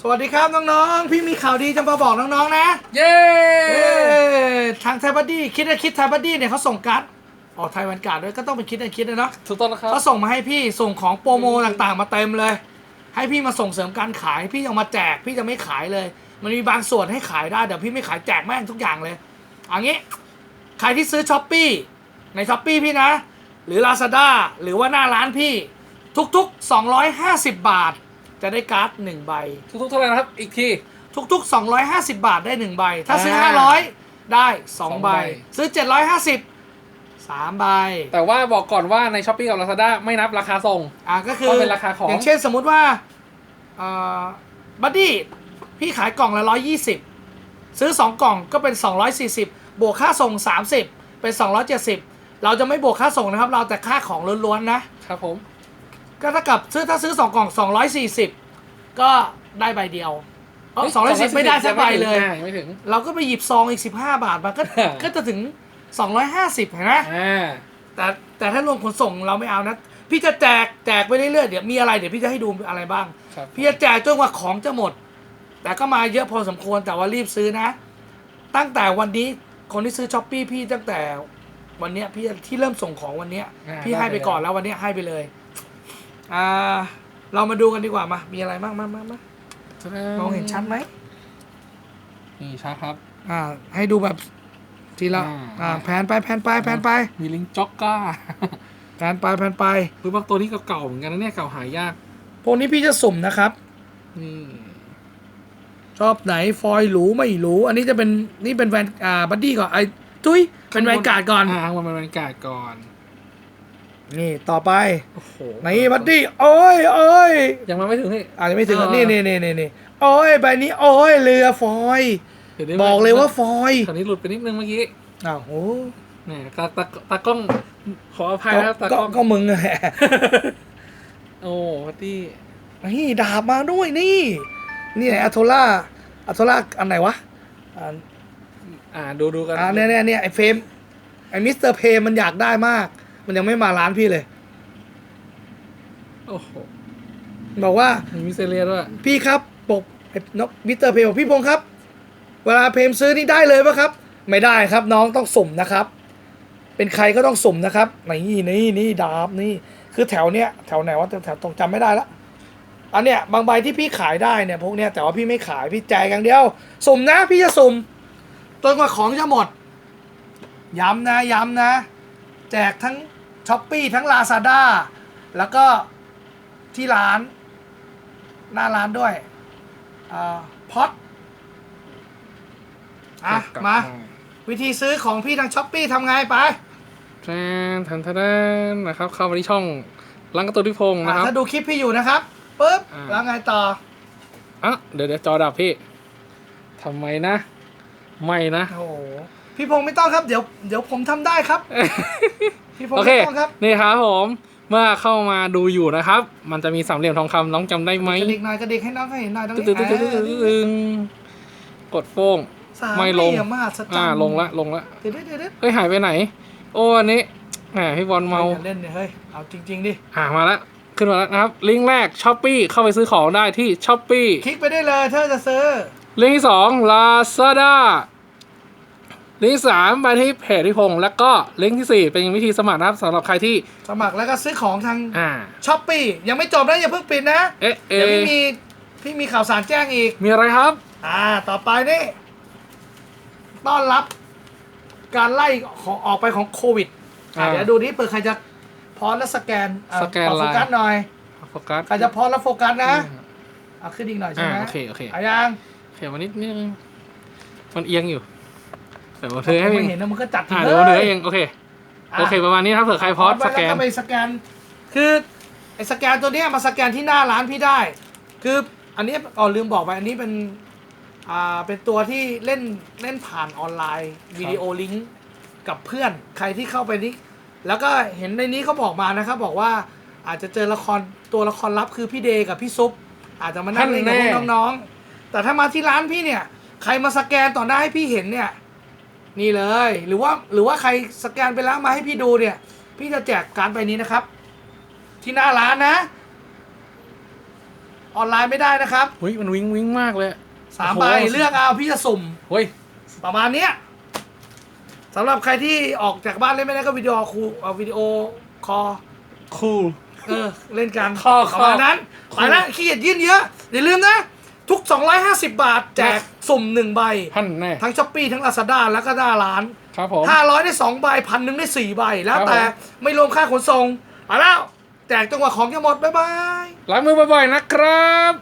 สวัสดีครับน้องๆ พี่มีข่าวดีจะมาบอกน้องๆนะ เย้เอ้ทางไทยบัดดี้คิดนะคิดไทยบัดดี้เนี่ยเขาส่งการ์ดออกไทยวันการ์ดด้วยก็ต้องเป็นคิดนะคิดนะเนาะถูกต้องแล้วครับ เขาส่งมาให้พี่ส่งของโปรโมต่างๆ มาเต็มเลย ให้พี่มาส่งเสริมการขาย พี่จะเอามาแจกพี่จะไม่ขายเลย มันมีบางส่วนให้ขายได้เดี๋ยวพี่ไม่ขายแจกแม่งทุกอย่างเลยเอางี้ใครที่ซื้อช้อปปี้ในช้อปปี้พี่นะ หรือ Lazada หรือว่าหน้าร้านพี่ทุกๆ 250 บาท จะได้การ์ดหนึ่งใบ ทุกๆเท่าไหร่นะครับ อีกที ทุกๆ 250 บาทได้1ใบ ถ้าซื้อ อ่า500 ได้สอง2ใบ ใบ ซื้อ 750 3 ใบ แต่ว่าบอกก่อนว่าในช้อปปี้กับ Lazada ไม่นับราคาส่ง อะก็คือก็เป็นราคาของอย่างเช่นสมมุติว่าบัดดี้พี่ขายกล่องละ 120 ซื้อ 2 กล่องก็เป็น 240 บวกค่าส่ง 30 เป็น 270 เราจะไม่บวกค่าส่งนะครับ เราแต่ค่าของล้วนๆนะ ครับผม ก็เท่ากับซื้อถ้าซื้อ2กล่อง240ก็ได้ใบเดียวเออ210ไม่ได้สักใบเลยอ่ายังไม่ถึง เราก็ไปหยิบซองอีก15บาทมันก็อ่าก็จะถึง250เห็นไหมอ่าแต่แต่ถ้ารวมขนส่งเราไม่เอานะพี่จะแจกแจกไปเรื่อยๆเดี๋ยวมีอะไรเดี๋ยวพี่จะให้ดูอะไรบ้างครับพี่จะแจกจนกว่าของจะหมด แต่ก็มาเยอะพอสมควรแต่ว่ารีบซื้อนะ ตั้งแต่วันนี้คนที่ซื้อช้อปปี้พี่ตั้งแต่วันเนี้ยพี่ที่เริ่มส่งของวันเนี้ยอ่าพี่ให้ไปก่อนแล้ววันเนี้ยให้ไปเลย อ่า เรามาดูกันดีกว่ามา มีอะไรบ้างมามามาตะดามองเห็นชัดไหมนี่ชัดครับ อ่า ให้ดูแบบทีละ อ่า อ่า แผนไปแผนไปแผนไปมีลิงก์จ็อกก้า แผนไปแผนไป คือบางตัวนี้เก่าๆเหมือนกันนะเนี่ยเก่าหายาก พวกนี้พี่จะสุ่มนะครับ นี่ชอบไหนฟอยล์หรูไม่หรูอันนี้จะเป็นนี่เป็นแวนอ่าบัดดี้ก่อนไอ้ตุ้ยเป็นแวนการ์ดก่อนอ่ามันเป็นบรรยากาศก่อน นี่ต่อไปโอ้โหนี่บัดดี้โอ้ยโอ้ยยังมาไม่ถึงนี่ อาจจะไม่ถึงอะอ่านี่นี่นี่นี่นี่โอ้ยใบนี้โอ้ยเรือฟอยล์ดี๋วได้บอกเลยว่าฟอยล์ตอนนี้หลุดไปนิดนึงเมื่อกี้อ้าวโอ้แหมตาตาตากล้องขออภัยก็นะครับตาก็กล้องก็มึงอะแหละโอ้พัตตี้นี่ดาบมาด้วยนี่ นี่ไหนอัโทล่าอัโทล่าอันไหนวะอ่าอ่าดูดูกันอ่าเนี่ยเนี่ยเนี่ยไอ้เฟรมไอ้มิสเตอร์เพย์มันอยากได้มาก มันยังไม่มาร้านพี่เลย โอ้โหบอกว่า มีมิสเซเลียด้วยพี่ครับปกไอ้นกมิสเตอร์เพย์บอกพี่พงษ์ครับ เวลาเพมซื้อนี่ได้เลยปะครับ ไม่ได้ครับน้องต้องสุ่มนะครับ เป็นใครก็ต้องสุ่มนะครับนี่นี่นี่ดาบนี่ คือแถวเนี้ยแถวไหนวะแถวตรงจำไม่ได้ละอันเนี้ยบางใบที่พี่ขายได้เนี่ยพวกเนี้ยแต่ว่าพี่ไม่ขายพี่แจกอย่างเดียว สุ่มนะ พี่จะสุ่มจนกว่าของจะหมด ย้ำนะย้ำนะ แจกทั้ง ช้อปปีทั้งลาซาด้าแล้วก็ที่ร้าน หน้าร้านด้วยอ่าพอดอะกลับมา วิธีซื้อของพี่ทางช้อปปี้ทำไงไปแทนทันทันนะครับ เข้ามาที่ช่องลังกระตุนทิพงศ์อะนะครับ ถ้าดูคลิปพี่อยู่นะครับปุ๊บอ่าแล้วไงต่ออะเดี๋ยวเดี๋ยวจอดับพี่ทำไมนะ ไม่นะโอ้โห พี่พงษ์ไม่ต้องครับเดี๋ยวเดี๋ยวผมทำได้ครับ พี่พงโอษ์เค ไม่ต้องครับนี่ครับผม เมื่อเข้ามาดูอยู่นะครับ มันจะมีสามเหลี่ยมทองคำน้องจำได้ไหมกระดิกหน่อยกระดิกให้น้องเขาเห็นหน่อยตรงตึ๊นี้ดตึ๊ดตึ๊ดตึ๊ดตึ๊ดตึ๊ดกดโป้ง สามไม่ลง เหลี่ยมมหัศจรรย์อ่าลงละลงละเดี๋ยวเดี๋ยวเดี๋ยวเฮ้ยหายไปไหน โอ้อันนี้แหมพี่บอลเมาอย่าเล่นเนี่ยเฮ้ยเอาจริง ๆดิอ่ามาแล้วขึ้นมาแล้วนะครับ ลิงก์แรกช้อปปี้เข้าไปซื้อของได้ที่ช้อปปี้คลิกไปได้เลยถ้าจะซื้อลิงก์ที่สองลาซาด้า ลิงก์ที่สามไปที่เพจพี่พงษ์แล้วก็ลิงก์ที่สี่เป็นวิธีสมัครนะครับสำหรับใครที่สมัครแล้วก็ซื้อของทางอ่าช้อปปี้ยังไม่จบนะอย่าเพิ่งปิดนะเอ๊ะเอ๊เดี๋ยวพี่ะมีพี่มีข่าวสารแจ้งอีก มีอะไรครับ อ่า ต่อไปนี่ต้อนรับการไล่ของออกไปของโควิดอะอ่าเดี๋ยวดูนี้เปิดใครจะพอสแล้วสแกนอะสแกนปรับโฟไลน์กัสหน่อยโฟกัสใครจะพอสแล้วโฟกัสนะเอาขึ้นอีกหน่อยใช่อ่าไหมโอเคโอเคอายังเขียนมานิดนึงมันเอียงอยู่ เดี๋ยวเธอให้ไม่เองเห็นนะมึงก็จัดอ่าเดี๋ยวเอเองโอเค โอเคประมาณนี้ครับเผื่อใครพอสไปสแกแล้วนก็ไปสแกน คือไอ้สแกนตัวเนี้ยมาสแกนที่หน้าร้านพี่ได้ คืออันนี้อ๋อลืมบอกไปอันนี้เป็นอ่าเป็นตัวที่เล่นเล่นผ่านออนไลน์วิดีโอลิงก์กับเพื่อนใครที่เข้าไปนี้ แล้วก็เห็นในนี้เขาบอกมานะครับ บอกว่าอาจจะเจอละครตัวละครลับคือพี่เดย์กับพี่ซุปอาจจะมานั่งเล่นกับพวกน้องๆแต่ถ้ามาที่ร้านพี่เนี่ย ใครมาสแกนต่อหน้าให้พี่เห็นเนี่ย นี่เลย หรือว่าหรือว่าใครสแกนไปแล้วมาให้พี่ดูเนี่ย พี่จะแจกการ์ดใบนี้นะครับ ที่หน้าร้านนะ ออนไลน์ไม่ได้นะครับเฮ้ยมันวิ้งวิ้งมากเลยสามโอ้โหใบเลือกเอาพี่จะสุ่มเฮ้ยประมาณเนี้ยสำหรับใครที่ออกจากบ้านเล่นไม่ได้ก็วิดีโอครูเอาวิดีโอคอลคูลเออเล่นกันข้อประมาณนั้นข้อไปละขี้เกียจยื่นเยอะอย่าลืมนะ ทุก 250 บาท แจกสุ่มหนึ่งใบพันแน่ ทั้งช้อปปี้ทั้งลาซาด้าแล้วก็หน้าร้าน ครับผม 500 ได้2ใบพันหนึ่งได้4ใบ แล้วครับแต่ผม ไม่รวมค่าขนส่งไปแล้วแจกจังหวะของจะหมด บ๊ายบาย ล้างมือบ่อยๆนะครับ